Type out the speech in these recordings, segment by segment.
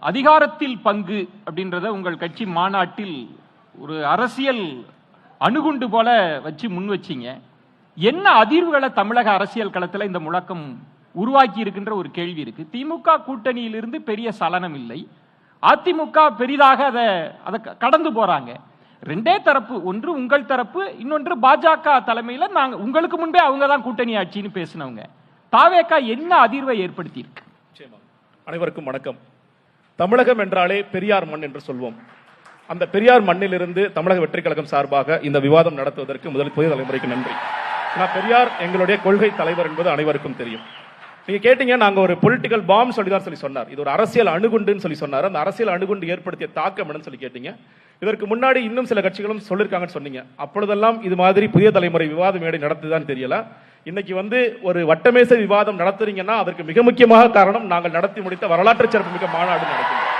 அதிகாரத்தில் பங்கு அப்படின்றத உங்கள் கட்சி மாநாட்டில் ஒரு அரசியல் அணுகுண்டு போல வச்சு முன் வச்சீங்க. என்ன அதிர்வுகளை தமிழக அரசியல் களத்தில் இந்த முழக்கம் உருவாக்கி இருக்கின்ற ஒரு கேள்வி இருக்கு. திமுக கூட்டணியிலிருந்து பெரிய சலனம் இல்லை. அதிமுக பெரிதாக அதை அதை க- கடந்து போறாங்க. ரெண்டே தரப்பு ஒன்று உங்கள் தரப்பு இன்னொன்று பாஜக தலைமையில் நாங்கள் உங்களுக்கு முன்பே அவங்க தான் கூட்டணி ஆட்சின்னு பேசினவங்க. தாவேக்கா என்ன அதிர்வை ஏற்படுத்தியிருக்கு? அனைவருக்கும் வணக்கம். தமிழகம் என்றாலே பெரியார் மண் என்று சொல்வோம். அந்த பெரியார் மண்ணிலிருந்து தமிழக வெற்றி கழகம் சார்பாக இந்த விவாதம் நடத்துவதற்கு முதல் புதிய தலைமுறைக்கு நன்றி. நான் பெரியார் எங்களுடைய கொள்கை தலைவர் என்பது அனைவருக்கும் தெரியும். நீங்க கேட்டீங்க நாங்க ஒரு பொலிட்டிக்கல் பாம் சொல்லி தான் சொல்லி சொன்னார். இது ஒரு அரசியல் அணுகுண்டுன்னு சொல்லி சொன்னார். அந்த அரசியல் அணுகுண்டு ஏற்படுத்திய தாக்கம் என்னன்னு சொல்லி கேட்டீங்க. இதற்கு முன்னாடி இன்னும் சில கட்சிகளும் சொல்லியிருக்காங்கன்னு சொன்னீங்க. அப்பொழுதெல்லாம் இது மாதிரி புதிய தலைமுறை விவாத மேடை நடத்துதான் தெரியல. இன்னைக்கு வந்து ஒரு வட்டமேசை விவாதம் நடத்துறீங்கன்னா அதற்கு மிக முக்கியமாக காரணம் நாங்கள் நடத்தி முடித்த வரலாற்று சிறப்புமிக்க மாநாடு நடக்கின்றோம்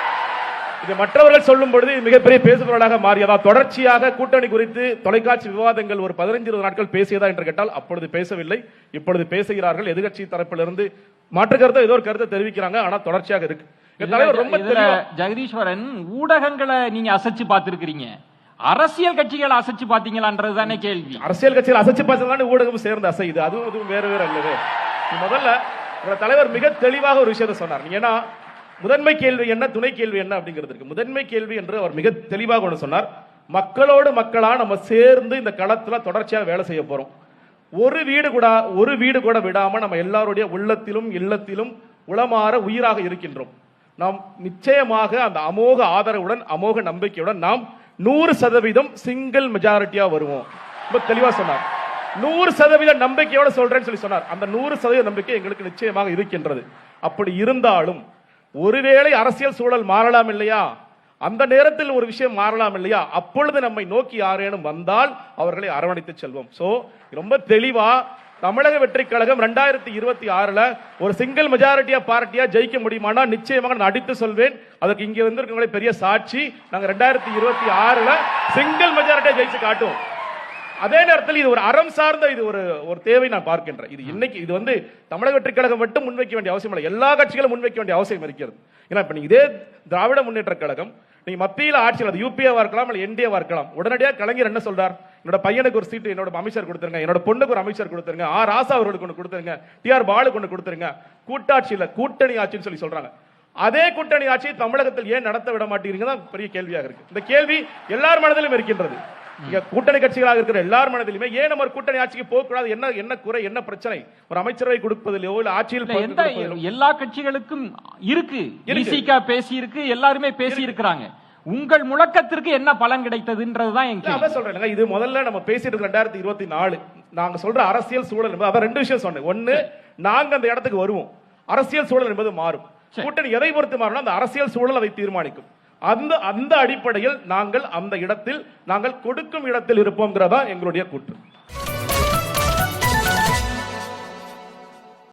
இது மற்றவர்கள் சொல்லும் பொழுது மிகப்பெரிய பேசுபொருளாக மாறியதா? தொடர்ச்சியாக கூட்டணி குறித்து தொலைக்காட்சி விவாதங்கள் ஒரு பதினைஞ்சு இருபது நாட்கள் பேசியதா என்று கேட்டால் அப்பொழுது பேசவில்லை. இப்பொழுது பேசுகிறார்கள். எதிர்க்கட்சி தரப்பிலிருந்து மாற்று கருத்தை ஏதோ ஒரு கருத்தை தெரிவிக்கிறாங்க. ஆனா தொடர்ச்சியாக இருக்கு. ஜெகதீஸ்வரன் ஊடகங்களை நீங்க அசைச்சு பார்த்திருக்கிறீங்க. அரசியல் கட்சிகள் அசைச்சு பாத்தீங்களான்றது தானே கேள்வி. அரசியல் கட்சிகள் அசைச்சு பார்த்ததான ஊடகம் சேர்ந்து அசையுது. அதுவும் அதுவும் வேறு வேறு அல்லது முதல்ல உங்க தலைவர் மிக தெளிவாக ஒரு விஷயத்தை சொன்னார். ஏன்னா முதன்மை கேள்வி என்ன துணை கேள்வி என்ன அப்படிங்கிறது இருக்கு. முதன்மை கேள்வி என்று அவர் மிக தெளிவாக ஒன்று சொன்னார். மக்களோடு மக்களா நம்ம சேர்ந்து இந்த களத்துல தொடர்ச்சியாக வேலை செய்ய போறோம். ஒரு வீடு கூட ஒரு வீடு கூட விடாம நம்ம எல்லாருடைய உள்ளத்திலும் இல்லத்திலும் உளமாற உயிராக இருக்கின்றோம். நாம் நிச்சயமாக அந்த அமோக ஆதரவுடன் அமோக நம்பிக்கையுடன் நாம் நூறு சதவீதம் சிங்கிள் மெஜாரிட்டியா வருவோம். ரொம்ப தெளிவா சொன்னார். நூறு சதவீத நம்பிக்கையோட சொல்றேன்னு சொல்லி சொன்னார். அந்த நூறு சதவீத நம்பிக்கை எங்களுக்கு நிச்சயமாக இருக்கின்றது. அப்படி இருந்தாலும் ஒருவேளை அரசியல் சூழல் மாறலாம் இல்லையா? அந்த நேரத்தில் ஒரு விஷயம் மாறலாம் இல்லையா? அப்பொழுது நம்மை நோக்கி யாரேனும் வந்தால் அவர்களை அரவணைத்து செல்வோம். சோ ரொம்ப தெளிவா தமிழக வெற்றி கழகம் ரெண்டாயிரத்தி இருபத்தி ஆறுல ஒரு சிங்கிள் மெஜாரிட்டியா பார்ட்டியா ஜெயிக்க முடியுமானா நிச்சயமாக நான் அடித்து சொல்வேன். அதற்கு இங்க வந்திருக்கவங்களே பெரிய சாட்சி. நாங்க ரெண்டாயிரத்தி இருபத்தி ஆறுல சிங்கிள் மெஜாரிட்டியா ஜெயிச்சு காட்டுவோம். அதே நேரத்தில் இது ஒரு அறம் சார்ந்த இது ஒரு ஒரு தேவை நான் பார்க்கின்றேன். இது இன்னைக்கு இது வந்து தமிழக வெற்றி கழகம் மட்டும் முன்வைக்க வேண்டிய அவசியம் இல்லை எல்லா கட்சிகளும் முன்வைக்க வேண்டிய அவசியம் இருக்கிறது. ஏன்னா இப்ப நீங்க இதே திராவிட முன்னேற்ற கழகம் நீங்க மத்தியில் ஆட்சியில் அது யூபிஏவா இருக்கலாம் இல்லை என்டிஏவா இருக்கலாம். உடனடியாக கலைஞர் என்ன சொல்றார்? என்னோட பையனுக்கு ஒரு சீட்டு என்னோட அமைச்சர் கொடுத்துருங்க. என்னோட பொண்ணுக்கு ஒரு அமைச்சர் கொடுத்துருங்க. ஆ ராசா அவர்களுக்கு ஒன்று கொடுத்துருங்க. டி. ஆர். பாலு ஒன்று கொடுத்துருங்க. கூட்டாட்சியில் கூட்டணி ஆட்சின்னு சொல்லி சொல்றாங்க. அதே கூட்டணி ஆட்சி தமிழகத்தில் ஏன் நடத்த விட மாட்டேங்கிறீங்க தான் பெரிய கேள்வியாக இருக்கு. இந்த கேள்வி எல்லார் மனதிலும் இருக்கின்றது. இங்க கூட்டணி கட்சிகளாக இருக்கிற எல்லார் மனதிலுமே ஏன் நம்ம கூட்டணி ஆட்சிக்கு போகக்கூடாது என்ன என்ன குறை என்ன பிரச்சனை? ஒரு அமைச்சரவை கொடுப்பதிலோ இல்ல ஆட்சியில். எல்லா கட்சிகளுக்கும் இருக்கு. பேசி இருக்கு எல்லாருமே பேசி இருக்கிறாங்க உங்கள் முழக்கத்திற்கு என்ன பலன் கிடைத்ததுன்றதுதான் அதான் சொல்றேன் இது முதல்ல நம்ம பேசிட்டு ரெண்டாயிரத்தி இருபத்தி நாலு நாங்க சொல்ற அரசியல் சூழல் என்பது அதான் ரெண்டு விஷயம் சொன்னேன். ஒண்ணு நாங்க அந்த இடத்துக்கு வருவோம். அரசியல் சூழல் என்பது மாறும். கூட்டணி எதை பொறுத்து மாறும் அந்த அரசியல் சூழல் அதை தீர்மானிக்கும். அந்த அந்த அடிப்படையில் நாங்கள் அந்த இடத்தில் நாங்கள் கொடுக்கும் இடத்தில் இருப்போம்ங்கிறதா எங்களுடைய கூற்று.